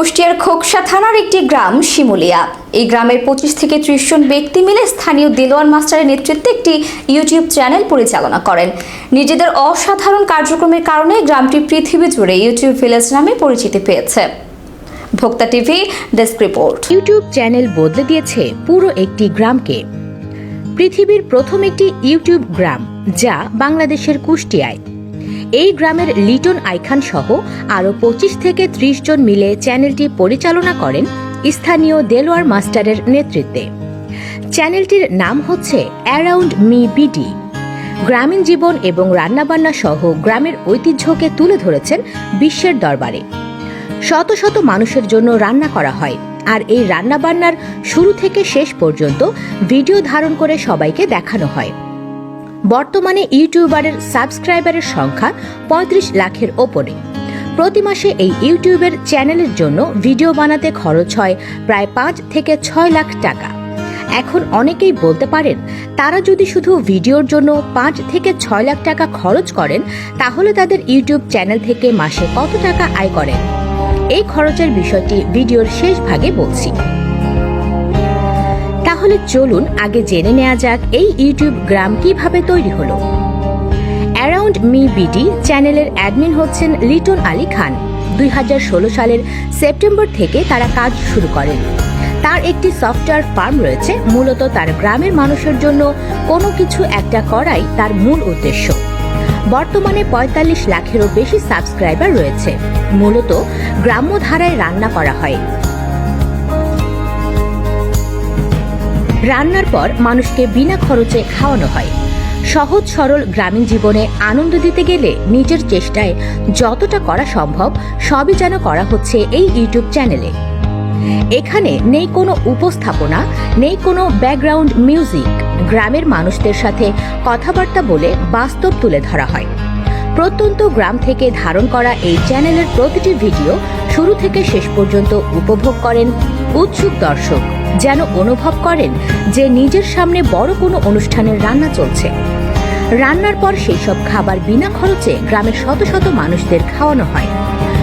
কুষ্টিয়ার খোকসা থানার একটি গ্রাম শিমুলিয়া। এই গ্রামের পঁচিশ থেকে ত্রিশ জন ব্যক্তি মিলে স্থানীয় দেলোয়ার মাস্টারের নেতৃত্বে একটি ইউটিউব চ্যানেল পরিচালনা করেন। নিজেদের অসাধারণ কার্যক্রমের কারণে গ্রামটি পৃথিবী জুড়ে ইউটিউব ভিলেজ নামে পরিচিতি পেয়েছে। ভোক্তা TV, desk report. YouTube channel বদলে দিয়েছে পুরো একটি গ্রামকে। পৃথিবীর প্রথম একটি ইউটিউব গ্রাম, যা বাংলাদেশের কুষ্টিয়ায় এই গ্রামের লিটন আইখান সহ আরও পঁচিশ থেকে ত্রিশ জন মিলে চ্যানেলটি পরিচালনা করেন স্থানীয় দেলোয়ার মাস্টারের নেতৃত্বে। চ্যানেলটির নাম হচ্ছে অ্যারাউন্ড মি বিডি। গ্রামীণ জীবন এবং রান্নাবান্না সহ গ্রামের ঐতিহ্যকে তুলে ধরেছেন বিশ্বের দরবারে। শত শত মানুষের জন্য রান্না করা হয় আর এই রান্নাবান্নার শুরু থেকে শেষ পর্যন্ত ভিডিও ধারণ করে সবাইকে দেখানো হয়। বর্তমানে ইউটিউবারের সাবস্ক্রাইবারের সংখ্যা পঁয়ত্রিশ লাখের ওপরে। প্রতি মাসে এই ইউটিউবের চ্যানেলের জন্য ভিডিও বানাতে খরচ হয় প্রায় পাঁচ থেকে ছয় লাখ টাকা। এখন অনেকেই বলতে পারেন, তারা যদি শুধু ভিডিওর জন্য পাঁচ থেকে ছয় লাখ টাকা খরচ করেন, তাহলে তাদের ইউটিউব চ্যানেল থেকে মাসে কত টাকা আয় করেন? এই খরচের বিষয়টি ভিডিওর শেষ ভাগে বলছি। তাহলে চলুন আগে জেনে নেওয়া যাক এই ইউটিউব গ্রাম কীভাবে তৈরি হলো। অ্যারাউন্ড মি বিডি চ্যানেলের অ্যাডমিন হচ্ছেন লিটন আলী খান। দুই হাজার ষোলো সালের সেপ্টেম্বর থেকে তারা কাজ শুরু করেন। তার একটি সফটওয়্যার ফার্ম রয়েছে, মূলত তার গ্রামের মানুষের জন্য কোনো কিছু একটা করাই তার মূল উদ্দেশ্য। বর্তমানে পঁয়তাল্লিশ লাখেরও বেশি সাবস্ক্রাইবার রয়েছে। মূলত গ্রাম্য ধারায় রান্না করা হয়। রান্নার পর মানুষকে বিনা খরচে খাওয়ানো হয়। সহজ, সরল গ্রামীণ জীবনে আনন্দ দিতে গেলে নিজের চেষ্টায় যতটা করা সম্ভব সবই যেন করা হচ্ছে এই ইউটিউব চ্যানেলে। এখানে নেই কোনো উপস্থাপনা, নেই কোনো ব্যাকগ্রাউন্ড মিউজিক। গ্রামের মানুষদের সাথে কথাবার্তা বলে বাস্তব তুলে ধরা হয়। প্রত্যন্ত গ্রাম থেকে ধারণ করা এই চ্যানেলের প্রতিটি ভিডিও শুরু থেকে শেষ পর্যন্ত উপভোগ করেন উৎসুক দর্শক। যেন অনুভব করেন যে নিজের সামনে বড় কোনো অনুষ্ঠানের রান্না চলছে। রান্নার পর সেই সব খাবার বিনা খরচে গ্রামের শত শত মানুষদের খাওয়ানো হয়।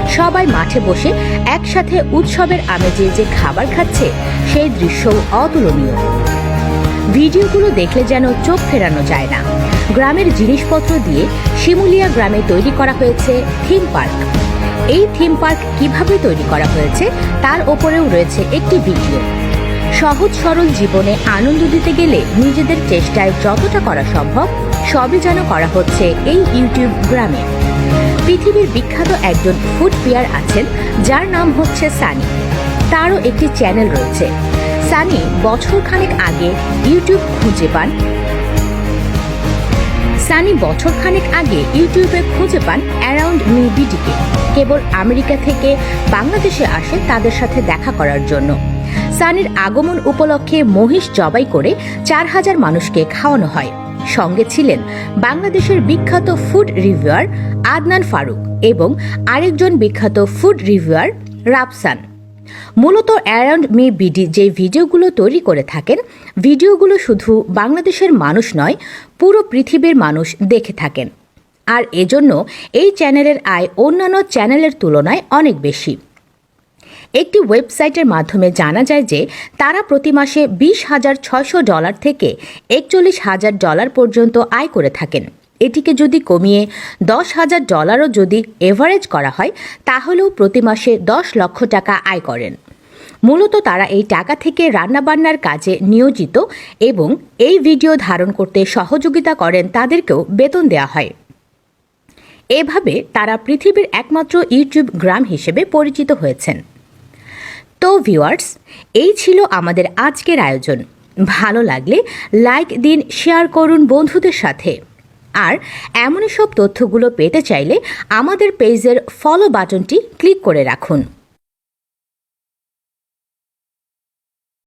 সবাই মাঠে বসে একসাথে উৎসবের আমেজে যে খাবার খাচ্ছে, সেই দৃশ্য অতুলনীয়। ভিডিওগুলো দেখলে যেন চোখ ফেরানো যায় না। গ্রামের জিনিসপত্র দিয়ে শিমুলিয়া গ্রামে তৈরি করা হয়েছে থিম পার্ক। এই থিম পার্ক কীভাবে তৈরি করা হয়েছে, তার ওপরেও রয়েছে একটি ভিডিও। সহজ সরল জীবনে আনন্দ দিতে গেলে নিজেদের চেষ্টায় যতটা করা সম্ভব, সবই যেন করা হচ্ছে এই ইউটিউব গ্রামে। পৃথিবীর বিখ্যাত একজন ফুড পিয়ার আছেন, যার নাম হচ্ছে সানি। তারও একটি চ্যানেল রয়েছে। সানি বছর খানেক আগে ইউটিউব খুঁজে পান। সানি বছর খানেক আগে ইউটিউবে খুঁজে পান অ্যারাউন্ড মি কেবল আমেরিকা থেকে বাংলাদেশে আসে তাদের সাথে দেখা করার জন্য। সানির আগমন উপলক্ষে মহিষ জবাই করে চার হাজার মানুষকে খাওয়ানো হয়। সঙ্গে ছিলেন বাংলাদেশের বিখ্যাত ফুড রিভিউয়ার আদনান ফারুক এবং আরেকজন বিখ্যাত ফুড রিভিউয়ার রাফসান। মূলত অ্যারাউন্ড মি বিডি যে ভিডিওগুলো তৈরি করে থাকেন, ভিডিওগুলো শুধু বাংলাদেশের মানুষ নয়, পুরো পৃথিবীর মানুষ দেখে থাকেন। আর এজন্য এই চ্যানেলের আয় অন্যান্য চ্যানেলের তুলনায় অনেক বেশি। একটি ওয়েবসাইটের মাধ্যমে জানা যায় যে তারা প্রতি মাসে বিশ হাজার ছয়শো ডলার থেকে একচল্লিশ হাজার ডলার পর্যন্ত আয় করে থাকেন। এটিকে যদি কমিয়ে দশ হাজার ডলারও যদি এভারেজ করা হয়, তাহলেও প্রতি মাসে দশ লক্ষ টাকা আয় করেন। মূলত তারা এই টাকা থেকে রান্নাবান্নার কাজে নিয়োজিত এবং এই ভিডিও ধারণ করতে সহযোগিতা করেন তাদেরকেও বেতন দেওয়া হয়। এভাবে তারা পৃথিবীর একমাত্র ইউটিউব গ্রাম হিসেবে পরিচিত হয়েছেন। তো ভিউয়ার্স এই ছিল আমাদের আজকের আয়োজন। ভালো লাগলে লাইক দিন শেয়ার করুন বন্ধুদের সাথে। আর এমনই সব তথ্যগুলো পেতে চাইলে আমাদের পেজের ফলো বাটনটি ক্লিক করে রাখুন।